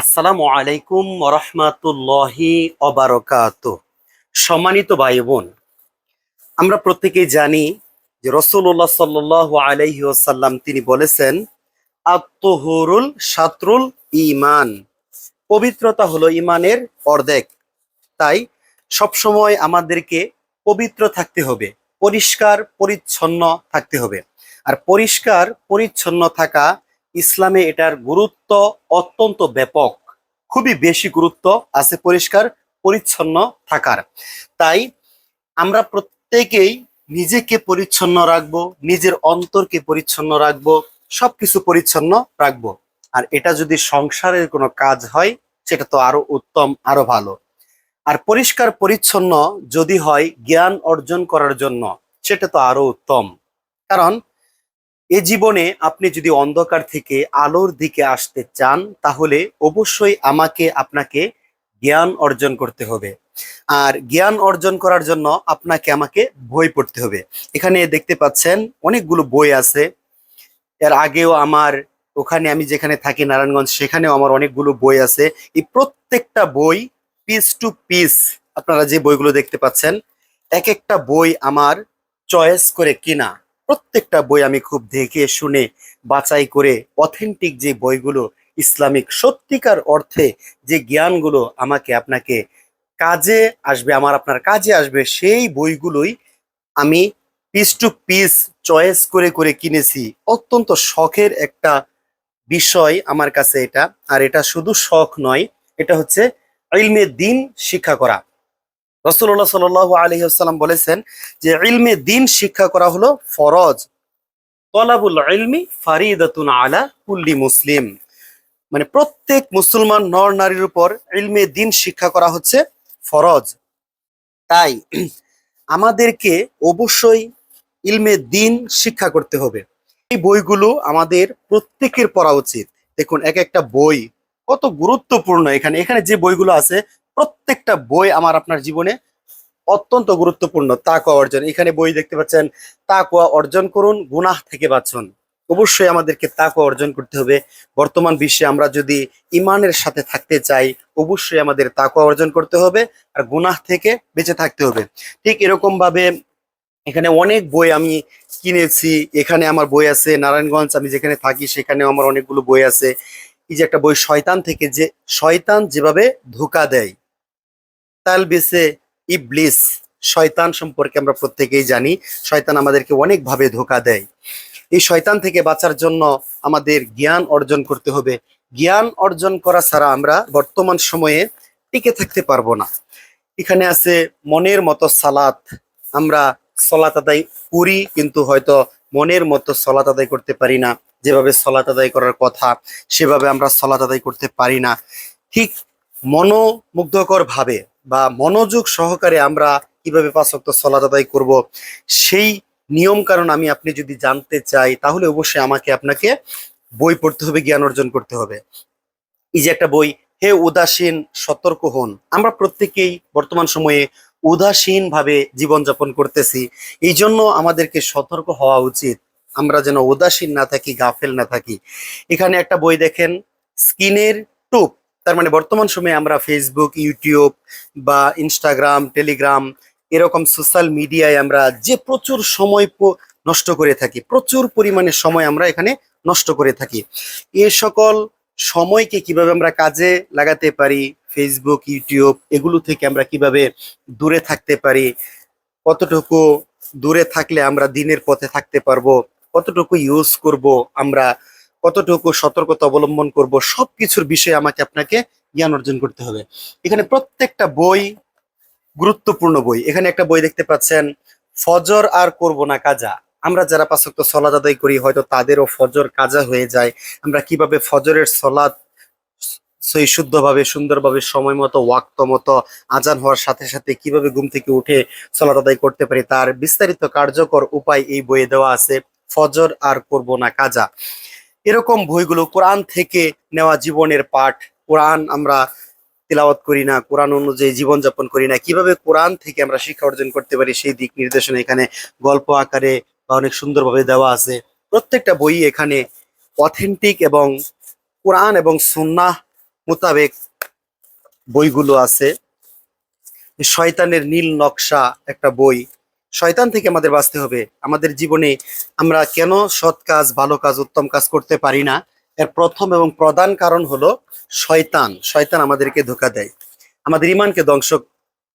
আসসালামু আলাইকুম রহমাতুল্লাহি অবারকাত সম্মানিত ভাই বোন আমরা প্রত্যেকেই জানি যে রসুল্লাহ সাল্লাহ আলাইহি ওসাল্লাম তিনি বলেছেন আত্মহুরুল সাতরুল ইমান পবিত্রতা হলো ইমানের অর্ধেক। তাই সবসময় আমাদেরকে পবিত্র থাকতে হবে, পরিষ্কার পরিচ্ছন্ন থাকতে হবে। আর পরিষ্কার পরিচ্ছন্ন থাকা ইসলামে এটার গুরুত্ব অত্যন্ত ব্যাপক, খুবই বেশি গুরুত্ব আছে পরিষ্কার, পরিচ্ছন্ন থাকার। তাই আমরা প্রত্যেকেই নিজেকে পরিচ্ছন্ন রাখব, নিজের অন্তরকে পরিচ্ছন্ন রাখব, সবকিছু পরিচ্ছন্ন রাখব। আর এটা যদি সংসারের কোনো কাজ হয়, সেটা তো আরও উত্তম, আরও ভালো। আর পরিষ্কার, পরিচ্ছন্ন যদি হয়, জ্ঞান অর্জন করার জন্য, সেটা তো আরও উত্তম। কারণ এ জীবনে আপনি যদি অন্ধকার থেকে আলোর দিকে আসতে চান, তাহলে অবশ্যই আমাকে আপনাকে জ্ঞান অর্জন করতে হবে। আর জ্ঞান অর্জন করার জন্য আপনাকে আমাকে বই পড়তে হবে। এখানে দেখতে পাচ্ছেন অনেকগুলো বই আছে। এর আগেও আমার ওখানে আমি যেখানে থাকি নারায়ণগঞ্জ, সেখানেও আমার অনেকগুলো বই আছে। এই প্রত্যেকটা বই পিস টু পিস আপনারা যে বইগুলো দেখতে পাচ্ছেন এক একটা বই আমার চয়েস করে কিনা। প্রত্যেকটা বই আমি খুব দেখে শুনে বাছাই করে অথেন্টিক যে বইগুলো ইসলামিক সত্যিকার অর্থে যে জ্ঞানগুলো আমাকে আপনাকে কাজে আসবে, আমার আপনার কাজে আসবে, সেই বইগুলোই আমি পিস টু পিস চয়েস করে করে কিনেছি। অত্যন্ত শখের একটা বিষয় আমার কাছে এটা। আর এটা শুধু শখ নয়, এটা হচ্ছে ইলমে দিন শিক্ষা করা। রসুল্লাহ সাল আলহিহাল্লাম বলেছেন যে ইলমে দিন শিক্ষা করা হলো ফরজ। তলাবুল ইলমি ফারিদাতুন আলা কুল্লি মুসলিম। মানে প্রত্যেক মুসলমান নর নারীর উপর ইলমে দিন শিক্ষা করা হচ্ছে ফরজ। তাই আমাদেরকে অবশ্যই ইলমে দিন শিক্ষা করতে হবে। এই বইগুলো আমাদের প্রত্যেকের পড়া উচিত। দেখুন, এক একটা বই কত গুরুত্বপূর্ণ এখানে। এখানে যে বইগুলো আছে প্রত্যেকটা বই আমার আপনার জীবনে অত্যন্ত গুরুত্বপূর্ণ তাকুয়া অর্জন। এখানে বই দেখতে পাচ্ছেন তাকুয়া অর্জন করুন, গুনাহ থেকে বাঁচুন। অবশ্যই আমাদেরকে তাকুয়া অর্জন করতে হবে। বর্তমান বিশ্বে আমরা যদি ইমানের সাথে থাকতে চাই, অবশ্যই আমাদের তাকুয়া অর্জন করতে হবে আর গুনাহ থেকে বেঁচে থাকতে হবে। ঠিক এরকম ভাবে এখানে অনেক বই আমি কিনেছি। এখানে আমার বই আছে নারায়ণগঞ্জ, আমি যেখানে থাকি সেখানেও আমার অনেকগুলো বই আছে। এই যে একটা বই শয়তান থেকে যে, শয়তান যেভাবে ধোকা দেয় তাল বেসে ইবলিস, শয়তান সম্পর্কে আমরা প্রত্যেকেই জানি। শয়তান আমাদেরকে অনেকভাবে ধোকা দেয়। এই শয়তান থেকে বাঁচার জন্য আমাদের জ্ঞান অর্জন করতে হবে। জ্ঞান অর্জন করা ছাড়া আমরা বর্তমান সময়ে টিকে থাকতে পারব না। এখানে আছে মনের মতো সালাত। আমরা সলাত আদায় করি, কিন্তু হয়তো মনের মতো সলাত আদায় করতে পারি না। যেভাবে সলাত আদায় করার কথা, সেভাবে আমরা সলাত আদায় করতে পারি না। ঠিক মনোমুগ্ধকর ভাবে বা মনোযোগ সহকারে আমরা কীভাবে পাঁচক্ত সলাত আদায় করব, সেই নিয়ম কারণ আমি আপনি যদি জানতে চাই, তাহলে অবশ্যই আমাকে আপনাকে বই পড়তে হবে, জ্ঞান অর্জন করতে হবে। এই যে একটা বই, হে উদাসীন, সতর্ক হন। আমরা প্রত্যেকেই বর্তমান সময়ে উদাসীন ভাবে জীবনযাপন করতেছি। এই জন্য আমাদেরকে সতর্ক হওয়া উচিত। আমরা যেন উদাসীন না থাকি, গাফেল না থাকি। এখানে একটা বই দেখেন, স্কিনের টুপ। তার মানে বর্তমান সময়ে আমরা ফেসবুক ইউটিউব বা ইনস্টাগ্রাম টেলিগ্রাম এরকম সোশ্যাল মিডিয়ায় আমরা যে প্রচুর সময় নষ্ট করে থাকি, প্রচুর পরিমাণে সময় আমরা এখানে নষ্ট করে থাকি। এ সকল সময়কে কীভাবে আমরা কাজে লাগাতে পারি ফেসবুক ইউটিউব এগুলো থেকে আমরা কীভাবে দূরে থাকতে পারি, কতটুকু দূরে থাকলে আমরা দিনের পথে থাকতে পারব, কতটুকু ইউজ করব আমরা কতটুকু সতর্কতা অবলম্বন করব, সবকিছুর বিষয়ে আমাকে আপনাকে জ্ঞান অর্জন করতে হবে। এখানে প্রত্যেকটা বই গুরুত্বপূর্ণ বই। এখানে একটা বই দেখতে পাচ্ছেন, ফজর আর করব না কাজা। আমরা যারা পাঁচক্ত সলাদ আদায় করি, হয়তো তাদেরও ফজর কাজা হয়ে যায়। আমরা কীভাবে ফজরের সলাদ সই শুদ্ধভাবে, সুন্দরভাবে সময় মতো, ওয়াক্ত মতো আজান হওয়ার সাথে সাথে কীভাবে ঘুম থেকে উঠে সলাত আদায় করতে পারি, তার বিস্তারিত কার্যকর উপায় এই বইয়ে দেওয়া আছে, ফজর আর করব না কাজা। এরকম বইগুলো কোরআন থেকে নেওয়া জীবনের পাঠ। কোরআন আমরা তেলাওয়াত করি না, কোরআন অনুযায়ী জীবনযাপন করি না। কীভাবে কোরআন থেকে আমরা শিক্ষা অর্জন করতে পারি সেই দিক নির্দেশনা এখানে গল্প আকারে বা অনেক সুন্দরভাবে দেওয়া আছে। প্রত্যেকটা বই এখানে অথেন্টিক এবং কোরআন এবং সুন্নাহ মোতাবেক বইগুলো আছে। শয়তানের নীল নকশা একটা বই। শয়তান থেকে আমাদের বাঁচতে হবে। আমাদের জীবনে আমরা কেন সৎ কাজ, ভালো কাজ, উত্তম কাজ করতে পারি না? এর প্রথম এবং প্রধান কারণ হলো শয়তান। শয়তান আমাদেরকে ধোকা দেয়। আমাদের ইমানকে ধ্বংস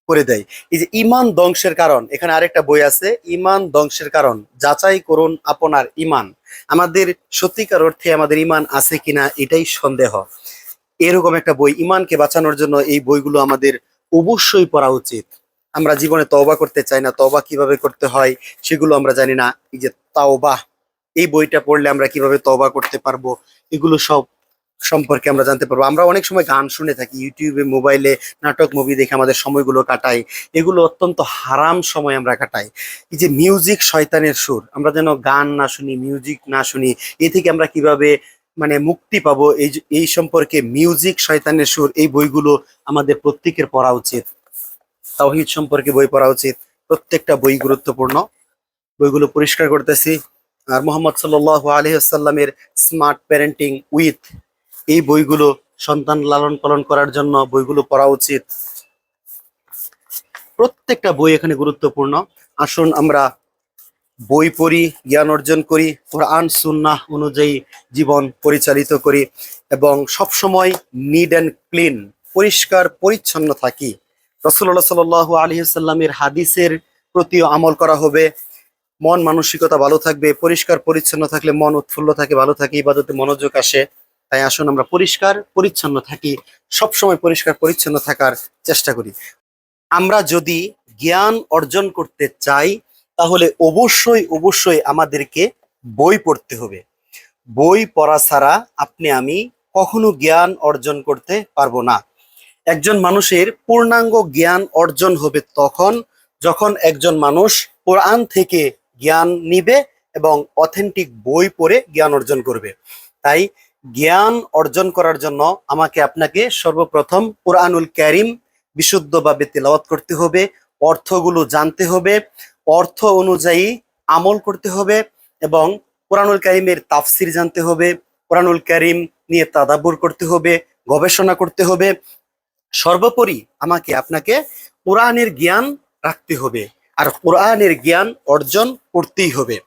করে দেয়। এই যে ইমান ধ্বংসের কারণ, এখানে আরেকটা বই আছে, ইমান ধ্বংসের কারণ। যাচাই করুন আপনার ইমান। আমাদের সত্যিকার অর্থে আমাদের ইমান আছে কিনা এটাই সন্দেহ। এরকম একটা বই, ইমানকে বাঁচানোর জন্য এই বইগুলো আমাদের অবশ্যই পড়া উচিত। আমরা জীবনে তওবা করতে চাই না, তওবা কীভাবে করতে হয় সেগুলো আমরা জানি না। এই যে তাওবা, এই বইটা পড়লে আমরা কীভাবে তওবা করতে পারব, এগুলো সব সম্পর্কে আমরা জানতে পারব। আমরা অনেক সময় গান শুনে থাকি, ইউটিউবে, মোবাইলে নাটক, মুভি দেখে আমাদের সময়গুলো কাটাই। এগুলো অত্যন্ত হারাম সময় আমরা কাটাই। এই যে মিউজিক শয়তানের সুর, আমরা যেন গান না শুনি, মিউজিক না শুনি, এ থেকে আমরা কীভাবে মানে মুক্তি পাবো, এই এই সম্পর্কে মিউজিক শয়তানের সুর, এই বইগুলো আমাদের প্রত্যেকের পড়া উচিত। তাওহিদ সম্পর্কে বই পড়া উচিত। প্রত্যেকটা বই গুরুত্বপূর্ণ। বইগুলো পরিষ্কার করতেছি। আর মোহাম্মদ সাল্লাহ আলহিহাল্লামের স্মার্ট প্যারেন্টিং উইথ এই বইগুলো সন্তান লালন পালন করার জন্য বইগুলো পড়া উচিত। প্রত্যেকটা বই এখানে গুরুত্বপূর্ণ। আসুন আমরা বই পড়ি, জ্ঞান অর্জন করি, কোরআন, সুন্নাহ অনুযায়ী জীবন পরিচালিত করি এবং সবসময় নিড অ্যান্ড ক্লিন পরিষ্কার, পরিচ্ছন্ন থাকি। রসুল্লাহ সাল আলী সাল্লামের হাদিসের প্রতিও আমল করা হবে। মন মানসিকতা ভালো থাকবে, পরিষ্কার পরিচ্ছন্ন থাকলে মন উৎফুল্ল থাকে, ভালো থাকে, ইবাদতে মনোযোগ আসে। তাই আসুন আমরা পরিষ্কার পরিচ্ছন্ন থাকি, সবসময় পরিষ্কার পরিচ্ছন্ন থাকার চেষ্টা করি। আমরা যদি জ্ঞান অর্জন করতে চাই, তাহলে অবশ্যই অবশ্যই আমাদেরকে বই পড়তে হবে। বই পড়া ছাড়া আপনি, আমি কখনো জ্ঞান অর্জন করতে পারব না। একজন মানুষের পূর্ণাঙ্গ জ্ঞান অর্জন হবে তখন যখন একজন মানুষ কোরআন থেকে জ্ঞান নিবে এবং অথেন্টিক বই পড়ে জ্ঞান অর্জন করবে। তাই জ্ঞান অর্জন করার জন্য আমাকে আপনাকে সর্বপ্রথম কোরআনুল ক্যারিম বিশুদ্ধভাবে তেলাওয়াত করতে হবে, অর্থগুলো জানতে হবে, অর্থ অনুযায়ী আমল করতে হবে এবং কোরআনুল ক্যারিমের তাফসির জানতে হবে, কোরআনুল ক্যারিম নিয়ে তাদাব্বুর করতে হবে, গবেষণা করতে হবে সর্বোপরি আমাকে আপনাকে কোরআনের জ্ঞান রাখতে হবে আর কোরআনের জ্ঞান অর্জন করতেই হবে।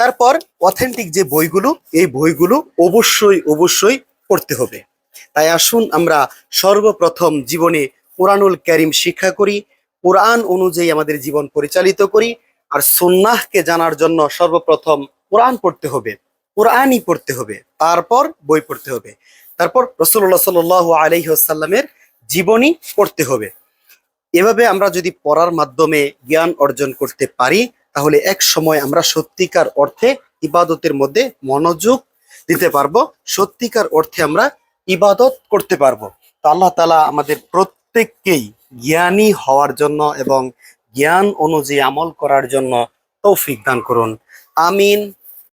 তারপর অথেন্টিক যে বইগুলো, এই বইগুলো অবশ্যই অবশ্যই পড়তে হবে। তাই আসুন আমরা সর্বপ্রথম জীবনে কোরআনুল ক্যারিম শিক্ষা করি, কোরআন অনুযায়ী আমাদের জীবন পরিচালিত করি আর সুন্নাহকে জানার জন্য সর্বপ্রথম কোরআন পড়তে হবে, কোরআনই পড়তে হবে, তারপর বই পড়তে হবে। তারপর রসুল্লাহ সাল আলহিহাসাল্লামের জীবনী পড়তে হবে। এভাবে আমরা যদি পড়ার মাধ্যমে জ্ঞান অর্জন করতে পারি, তাহলে এক সময় আমরা সত্যিকার অর্থে ইবাদতের মধ্যে মনোযোগ দিতে পারব, সত্যিকার অর্থে আমরা ইবাদত করতে পারব। তো আল্লাহ তালা আমাদের প্রত্যেককেই জ্ঞানী হওয়ার জন্য এবং জ্ঞান অনুযায়ী আমল করার জন্য তৌফিক দান করুন। আমিন।